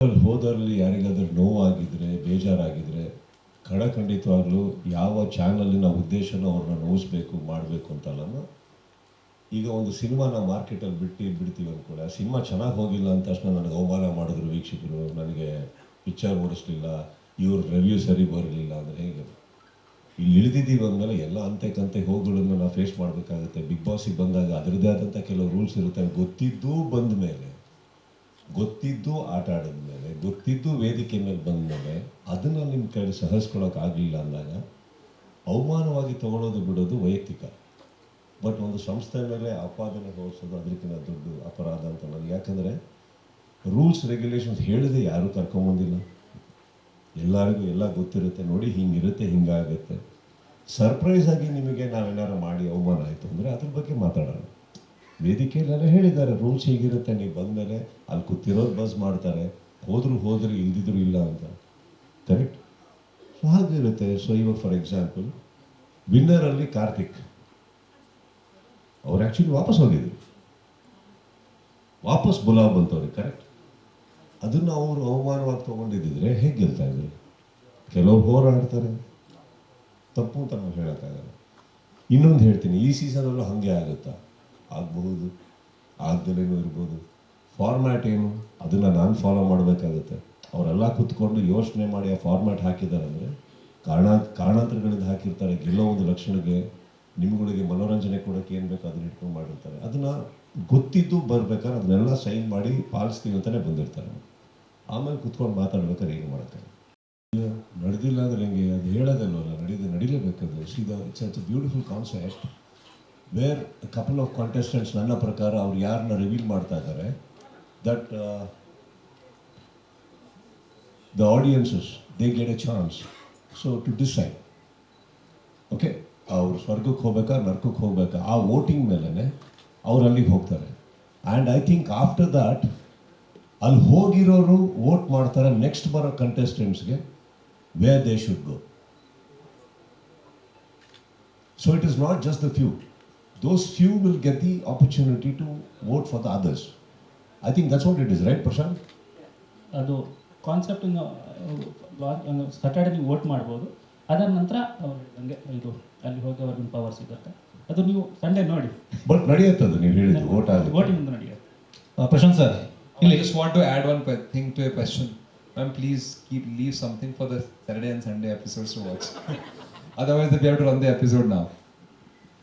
ಅಲ್ಲಿ ಹೋದರಲ್ಲಿ ಯಾರಿಗಾದ್ರೂ ನೋವಾಗಿದ್ರೆ, ಬೇಜಾರಾಗಿದ್ರೆ ಖಡಖಂಡಿತವಾಗ್ಲೂ ಯಾವ ಚಾನಲಿನ ಉದ್ದೇಶನ ಅವ್ರನ್ನ ನೋಯಿಸ್ಬೇಕು ಮಾಡಬೇಕು ಅಂತಲ್ಲ ಈಗ ಒಂದು ಸಿನಿಮಾನ ಮಾರ್ಕೆಟಲ್ಲಿ ಬಿಟ್ಟು ಬಿಡ್ತೀವಿ ಅಂದ್ಕೊಳ್ಳಿ ಆ ಸಿನಿಮಾ ಚೆನ್ನಾಗಿ ಹೋಗಿಲ್ಲ ಅಂದ ತಕ್ಷಣ ನನಗೆ ಅವಮಾನ ಮಾಡಿದ್ರು ವೀಕ್ಷಕರು, ನನಗೆ ಪಿಕ್ಚರ್ ಓಡಿಸ್ಲಿಲ್ಲ, ಇವ್ರ ರಿವ್ಯೂ ಸರಿ ಬರಲಿಲ್ಲ ಅಂದರೆ ಹೇಗೆ? ಇಲ್ಲಿ ಇಳಿದಿದ್ದೀವಿ ಅಂದಮೇಲೆ ಎಲ್ಲ ಅಂತೆ ಕಂತೆ ಹೋಗುಗಳನ್ನ ನಾವು ಫೇಸ್ ಮಾಡಬೇಕಾಗುತ್ತೆ. ಬಿಗ್ ಬಾಸಿಗೆ ಬಂದಾಗ ಅದರದ್ದೇ ಆದಂಥ ಕೆಲವು ರೂಲ್ಸ್ ಇರುತ್ತೆ ಗೊತ್ತಿದ್ದೂ ಬಂದ ಮೇಲೆ ಗೊತ್ತಿದ್ದು ಆಟ ಆಡಿದ ಮೇಲೆ, ಗೊತ್ತಿದ್ದು ವೇದಿಕೆ ಮೇಲೆ ಬಂದ ಮೇಲೆ ಅದನ್ನು ನಿಮ್ಮ ಕೈಲಿ ಸಹಿಸ್ಕೊಳ್ಳೋಕ್ಕಾಗಲಿಲ್ಲ ಅಂದಾಗ ಅವಮಾನವಾಗಿ ತಗೊಳ್ಳೋದು ಬಿಡೋದು ವೈಯಕ್ತಿಕ. ಬಟ್ ಒಂದು ಸಂಸ್ಥೆ ಮೇಲೆ ಆಪಾದನೆ ಹೋಲಿಸೋದು ಅದಕ್ಕಿಂತ ದೊಡ್ಡ ಅಪರಾಧ ಅಂತ ನಾನು ಯಾಕಂದರೆ ರೂಲ್ಸ್ ರೆಗ್ಯುಲೇಷನ್ಸ್ ಹೇಳಿದೆ ಯಾರೂ ಕರ್ಕೊಂಬಂದಿಲ್ಲ ಎಲ್ಲರಿಗೂ ಎಲ್ಲ ಗೊತ್ತಿರುತ್ತೆ. ನೋಡಿ ಹಿಂಗಿರುತ್ತೆ, ಹಿಂಗಾಗುತ್ತೆ. ಸರ್ಪ್ರೈಸ್ ಆಗಿ ನಿಮಗೆ ನಾವೇನಾರು ಮಾಡಿ ಅವಮಾನ ಆಯಿತು ಅಂದರೆ ಅದ್ರ ಬಗ್ಗೆ ಮಾತಾಡೋಣ. ವೇದಿಕೆಯಲ್ಲೆಲ್ಲ ಹೇಳಿದ್ದಾರೆ ರೂಲ್ಸ್ ಹೇಗಿರುತ್ತೆ, ನೀವು ಬಂದಮೇಲೆ ಅಲ್ಲಿ ಕೂತಿರೋದು ಬಸ್ ಮಾಡ್ತಾರೆ, ಹೋದ್ರು ಹೋದ್ರೆ ಇಲ್ದಿದ್ರು ಇಲ್ಲ ಅಂತ. ಕರೆಕ್ಟ್ ಸೊ ಹಾಗಿರುತ್ತೆ ಸೊ ಇವಾಗ ಫಾರ್ ಎಕ್ಸಾಂಪಲ್ ವಿನ್ನರಲ್ಲಿ ಕಾರ್ತಿಕ್. ಅವ್ರು ಆ್ಯಕ್ಚುಲಿ ವಾಪಸ್ ಹೋಗಿದ್ರು. ವಾಪಸ್ ಬುಲಾವ್ ಬಂತವ್ರಿಗೆ ಕರೆಕ್ಟ್ ಅದನ್ನು ಅವರು ಅವಮಾನವಾಗಿ ತೊಗೊಂಡಿದ್ದಿದ್ರೆ ಹೇಗೆ ಗೆಲ್ತಾ ಇದ್ರು? ಕೆಲವು ಹೋರಾಡ್ತಾರೆ. ತಪ್ಪು ಅಂತ ನಾವು ಹೇಳೋಕ್ಕಾಗಲ್ಲ. ಇನ್ನೊಂದು ಹೇಳ್ತೀನಿ, ಈ ಸೀಸನಲ್ಲೂ ಹಾಗೆ ಆಗುತ್ತಾ? ಆಗಬಹುದು ಆಗ್ದಲೇನೂ ಇರ್ಬೋದು. ಫಾರ್ಮ್ಯಾಟ್ ಏನು? ಅದನ್ನು ನಾನು ಫಾಲೋ ಮಾಡಬೇಕಾಗುತ್ತೆ. ಅವರೆಲ್ಲ ಕೂತ್ಕೊಂಡು ಯೋಚನೆ ಮಾಡಿ ಆ ಫಾರ್ಮ್ಯಾಟ್ ಹಾಕಿದ್ದಾರೆ ಅಂದರೆ ಕಾರಣ, ಕಾರಣಾಂತರಗಳಿಂದ ಹಾಕಿರ್ತಾರೆ. ಗೆಲ್ಲೋ ಒಂದು ಲಕ್ಷಣಕ್ಕೆ, ನಿಮ್ಗಳಿಗೆ ಮನೋರಂಜನೆ ಕೊಡೋಕ್ಕೆ ಏನು ಬೇಕು ಅದನ್ನ ಇಟ್ಕೊಂಡು ಮಾಡಿರ್ತಾರೆ. ಅದನ್ನು ಗೊತ್ತಿದ್ದು ಬರಬೇಕಾದ್ರೆ ಅದನ್ನೆಲ್ಲ ಸೈನ್ ಮಾಡಿ ಪಾಲಿಸ್ತೀವಿ ಅಂತಲೇ ಬಂದಿರ್ತಾರೆ. ಆಮೇಲೆ ಕೂತ್ಕೊಂಡು ಮಾತಾಡ್ಬೇಕಾದ್ರೆ ಏನು ಮಾಡ್ತಾರೆ ನಡೆದಿಲ್ಲ ಅಂದ್ರೆ ಹೆಂಗೆ? ಅದು ಹೇಳೋದಲ್ವಲ್ಲ, ನಡೀದು ನಡಿಲೇಬೇಕದು ಸೀದಾ it's it's beautiful concept where couple of contestants ನನ್ನ ಪ್ರಕಾರ, ಅವ್ರು ಯಾರನ್ನ ರಿವೀಲ್ ಮಾಡ್ತಾ ಇದ್ದಾರೆ that the audiences they get a chance so to decide okay ಅವ್ರು ಸ್ವರ್ಗಕ್ಕೆ ಹೋಗ್ಬೇಕಾ, ನರ್ಕಕ್ಕೆ ಹೋಗ್ಬೇಕಾ? ಆ ವೋಟಿಂಗ್ ಮೇಲೇ ಅವ್ರು ಅಲ್ಲಿಗೆ ಹೋಗ್ತಾರೆ. And I think after that ಅಲ್ಲಿ ಹೋಗಿರೋರು ವೋಟ್ ಮಾಡ್ತಾರೆ ನೆಕ್ಸ್ಟ್ ಬರೋ ಕಂಟೆಸ್ಟೆಂಟ್ಸ್ಗೆ way they should go so it is not just the few those few will get the opportunity to vote for the others. I think that's what it is, right, Prashant? ಅದು concept Saturday ನೀವು vote ಮಾಡ್ಬೋದು ಅದರ ನಂತರ ಹೇಳ್ದಂಗೆ ಇದು ಅಲ್ಲಿ ಹೋಗಿ ಅವ್ರಿಗೆ ಪವರ್ ಸಿಗುತ್ತೆ ಅದು ನೀವು ಸಂಡೇ ನೋಡಿ ಬಟ್ ನಡೆಯುತ್ತೆ ಅದು ನೀವು ಹೇಳಿದ್ದು ವೋಟ್ ಆಗುತ್ತೆ ವೋಟಿಂಗ್ ನಡೆಯುತ್ತೆ Uh, Prashant sir, I just want to add one que- thing to your question. Ma'am, please keep leave something for the Saturday and Sunday episodes to watch. Otherwise, we have to run the episode now.